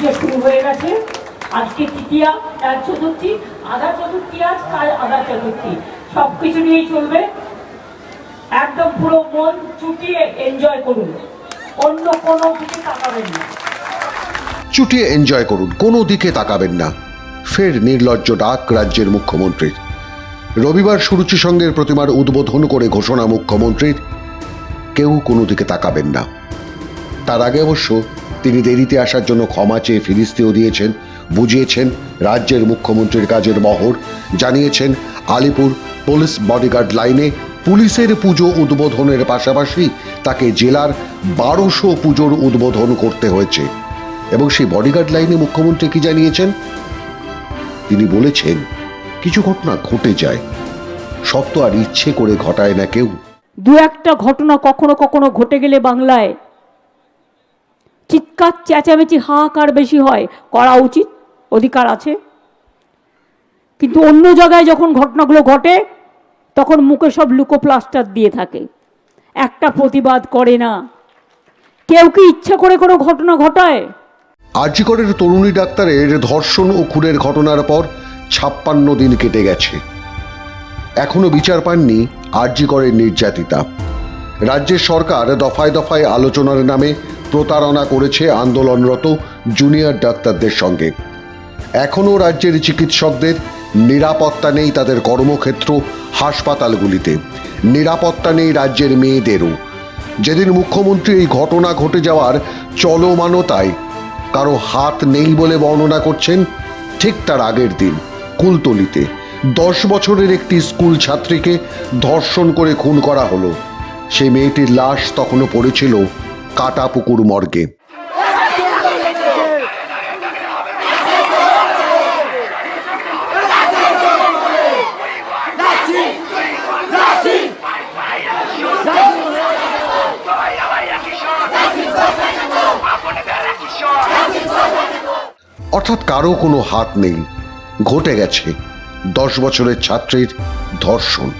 পুজো শুরু হয়ে গেছে। আজকে তৃতীয়া, এক চতুর্থী, আধা চতুর্থী আজ, কাল আধা চতুর্থী। সব কিছু নিয়েই চলবে। একদম পুরো মন চুটিয়ে এনজয় করুন। অন্য কোনো দিকে তাকাবেন না। চুটিয়ে এনজয় করুন, কোনো দিকে তাকাবেন না। ফের নির্লজ্জ ডাক রাজ্যের মুখ্যমন্ত্রীর। রবিবার সুরুচি সঙ্গের প্রতিমার উদ্বোধন করে ঘোষণা মুখ্যমন্ত্রীর। কেউ কোনো দিকে তাকাবেন না। তার আগে অবশ্য তিনি দেরিতে আসার জন্য ক্ষমা চেয়ে ফিরিস্তিও দিয়েছেন, বুঝিয়েছেন রাজ্যের মুখ্যমন্ত্রীর কাজের বহর জানিয়েছেন আলিপুর পুলিশ বডিগার্ড লাইনে পুলিশের পুজো উদ্বোধনের পাশাপাশি তাকে জেলার বারোশো পুজোর উদ্বোধন করতে হয়েছে। এবং সেই বডিগার্ড লাইনে মুখ্যমন্ত্রী কি জানিয়েছেন? তিনি বলেছেন, কিছু ঘটনা ঘটে যায় সব তো আর ইচ্ছে করে ঘটায় না কেউ। দু একটা ঘটনা কখনো কখনো ঘটে গেলে বাংলায় চিৎকার, চেঁচামেচি হাহাকার বেশি হয়, করা উচিত, অধিকার আছে। কিন্তু অন্য জায়গায় যখন ঘটনাগুলো ঘটে, তখন মুখে সব লুকো প্লাস্টার দিয়ে থাকে। একটা প্রতিবাদ করে না। কেউ কি ইচ্ছা করে কোনো ঘটনা ঘটায়? আরজিকরের তরুণী ডাক্তারের ধর্ষণ ও খুনের ঘটনার পর ছাপ্পান্ন দিন কেটে গেছে। এখনও বিচার পাননি আরজিকরের নির্যাতিতা। রাজ্যের সরকার দফায় দফায় আলোচনার নামে প্রতারণা করেছে আন্দোলনরত জুনিয়র ডাক্তারদের সঙ্গে। এখনও রাজ্যের চিকিৎসকদের নিরাপত্তা নেই তাদের কর্মক্ষেত্র হাসপাতালগুলিতে। নিরাপত্তা নেই রাজ্যের মেয়েদেরও। যেদিন মুখ্যমন্ত্রী এই ঘটনা ঘটে যাওয়ার চলমানতায় কারও হাত নেই বলে বর্ণনা করছেন ঠিক তার আগের দিন কুলতলিতে। দশ বছরের একটি স্কুল ছাত্রীকে ধর্ষণ করে খুন করা হলো। সেই মেয়েটির লাশ তখনও পড়েছিল কাটাপুকুর মর্গে। অর্থাৎ কারও কোনো হাত নেই। ঘটে গেছে দশ বছরের ছাত্রীর ধর্ষণ।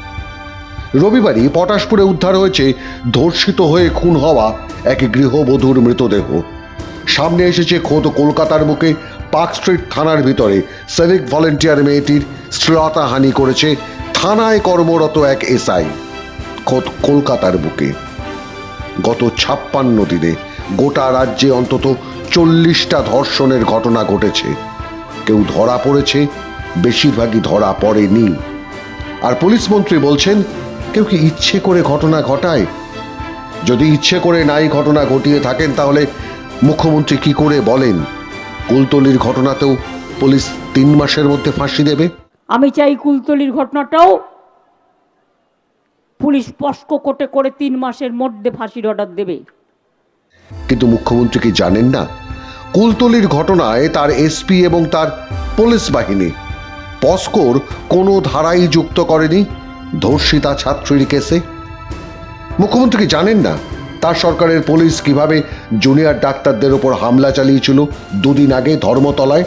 রবিবারই পটাশপুরে উদ্ধার হয়েছে ধর্ষিত হয়ে খুন হওয়া এক গৃহবধূর মৃতদেহ। সামনে এসেছে খোদ কলকাতার বুকে পার্ক স্ট্রিট থানার ভিতরে। সিভিক ভলেন্টিয়ার মেয়েটির শ্লীলতাহানি করেছে থানায় কর্মরত এক এসআই। খোদ কলকাতার বুকে। গত ছাপ্পান্ন দিনে গোটা রাজ্যে অন্তত চল্লিশটা ধর্ষণের ঘটনা ঘটেছে। কেউ ধরা পড়েছে, বেশিরভাগই ধরা পড়েনি। আর পুলিশ মন্ত্রী বলছেন, কেউ কি ইচ্ছে করে ঘটনা ঘটায়? যদি ইচ্ছে করে নাই ঘটনা ঘটিয়ে থাকেন তাহলে মুখ্যমন্ত্রী কি করে বলেন? কুলতলির ঘটনাতেও পুলিশ তিন মাসের মধ্যে ফাঁসি দেবে? আমি চাই কুলতলির ঘটনাটাও পুলিশ পস্ক কোটে করে তিন মাসের মধ্যে ফাঁসির অর্ডার দেবে। কিন্তু মুখ্যমন্ত্রী কি জানেন না? কুলতলির ঘটনায় তার এসপি এবং তার পুলিশ বাহিনী পস্কোর কোনো ধারাই যুক্ত করেনি ধর্ষিতা ছাত্রীর কেসে। মুখ্যমন্ত্রী কি জানেন না? তার সরকারের পুলিশ কীভাবে জুনিয়র ডাক্তারদের ওপর হামলা চালিয়েছিল দুদিন আগে ধর্মতলায়?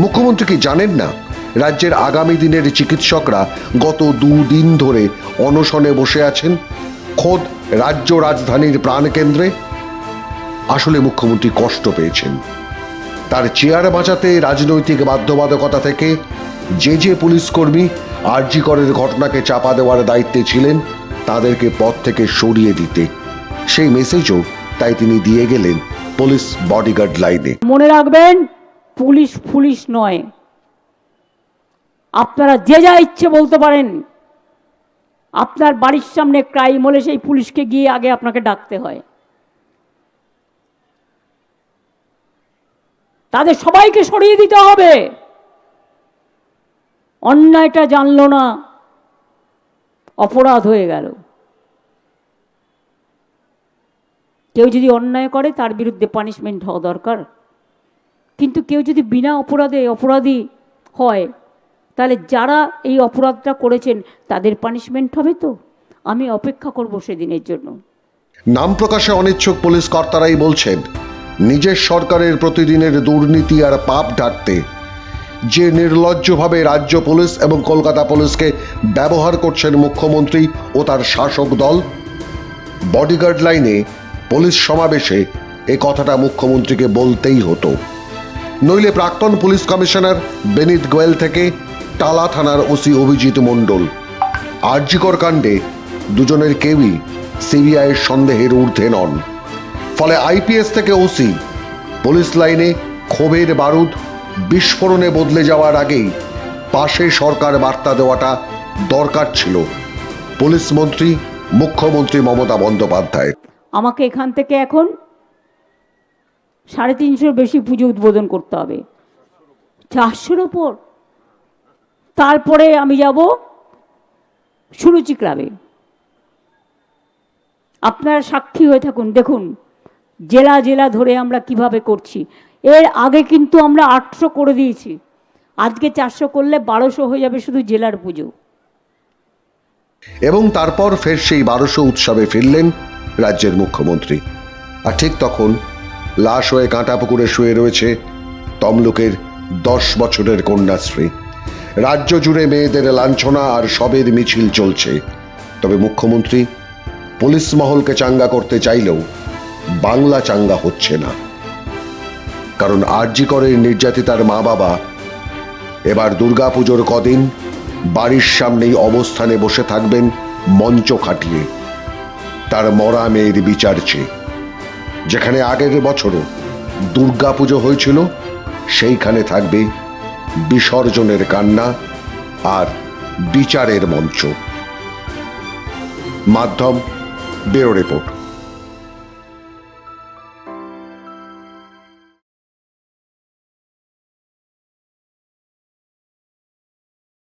মুখ্যমন্ত্রী কি জানেন না? রাজ্যের আগামী দিনের চিকিৎসকরা গত দুদিন ধরে অনশনে বসে আছেন? খোদ রাজ্য রাজধানীর প্রাণকেন্দ্রে? আসলে মুখ্যমন্ত্রী কষ্ট পেয়েছেন। তার চেয়ার বাঁচাতে রাজনৈতিক বাধ্যবাধকতা থেকে যে যে পুলিশ কর্মী আরজি করের ঘটনাকে চাপা দেওয়ার দায়িত্বে ছিলেন তাদেরকে পদ থেকে সরিয়ে দিতে। সেই মেসেজও তাই তিনি দিয়ে গেলেন পুলিশ বডিগার্ড লাইনে মনে রাখবেন, পুলিশ পুলিশ নয়। আপনারা যে যা ইচ্ছে বলতে পারেন, আপনার বাড়ির সামনে ক্রাইম হলে সেই পুলিশকে গিয়ে আগে আপনাকে ডাকতে হয়। তাদের সবাইকে সরিয়ে দিতে হবে। অন্যায়টা জানলো না। অপরাধ হয়ে গেল। কেউ যদি অন্যায় করে, তার বিরুদ্ধে পানিশমেন্ট হওয়া দরকার। কিন্তু কেউ যদি বিনা অপরাধে অপরাধী হয়, তাহলে যারা এই অপরাধটা করেছেন, তাদের পানিশমেন্ট হবে তো? আমি অপেক্ষা করব সেদিনের জন্য। নাম প্রকাশে অনিচ্ছুক পুলিশ কর্তারাই বলছেন, নিজের সরকারের প্রতিদিনের দুর্নীতি আর পাপ ঢাকতে যে নির্লজ্জভাবে রাজ্য পুলিশ এবং কলকাতা পুলিশকে ব্যবহার করছেন মুখ্যমন্ত্রী ও তার শাসক দল বডিগার্ড লাইনে পুলিশ সমাবেশে এ কথাটা মুখ্যমন্ত্রীকে বলতেই হতো। নইলে প্রাক্তন পুলিশ কমিশনার বেনিত গোয়েল থেকে টালা থানার ওসি অভিজিৎ মণ্ডল। আরজিকর কাণ্ডে দুজনের কেউই সিবিআইয়ের সন্দেহের ঊর্ধ্বে নন। ফলে আইপিএস থেকে ওসি পুলিশ লাইনে ক্ষোভের বারুদ বিস্ফোরণে বদলে যাওয়ার আগেই পাশে সরকার বার্তা দেওয়াটা দরকার ছিল। পুলিশ মন্ত্রী, মুখ্যমন্ত্রী মমতা বন্দ্যোপাধ্যায়। আমাকে এখান থেকে এখন সাড়ে তিনশোর বেশি পুজো উদ্বোধন করতে হবে। চারশোর ওপর। তারপরে আমি যাব সুরুচি ক্লাবে। আপনারা সাক্ষী হয়ে থাকুন, দেখুন, জেলা জেলা ধরে আমরা কীভাবে করছি। এর আগে কিন্তু আমরা আটশো করে দিয়েছি। আজকে চারশো করলে বারোশো হয়ে যাবে শুধু জেলার পুজো। এবং তারপর ফের সেই বারোশো উৎসবে ফিরলেন রাজ্যের মুখ্যমন্ত্রী। আর ঠিক তখন লাশ হয়ে কাঁটা পুকুরে শুয়ে রয়েছে তমলুকের দশ বছরের কন্যাশ্রী। রাজ্য জুড়ে মেয়েদের লাঞ্ছনা আর সবের মিছিল চলছে। তবে মুখ্যমন্ত্রী পুলিশ মহলকে চাঙ্গা করতে চাইলেও বাংলা চাঙ্গা হচ্ছে না। কারণ আরজি করের নির্যাতিতার মা বাবা। এবার দুর্গাপুজোর কদিন বাড়ির সামনেই অবস্থানে বসে থাকবেন মঞ্চ খাটিয়ে। তার মরা মেয়ের বিচার চেয়ে। যেখানে আগের বছরও দুর্গাপুজো হয়েছিল, সেইখানে থাকবে বিসর্জনের কান্না আর বিচারের মঞ্চ। মাধ্যম ব্যুরো রিপোর্ট।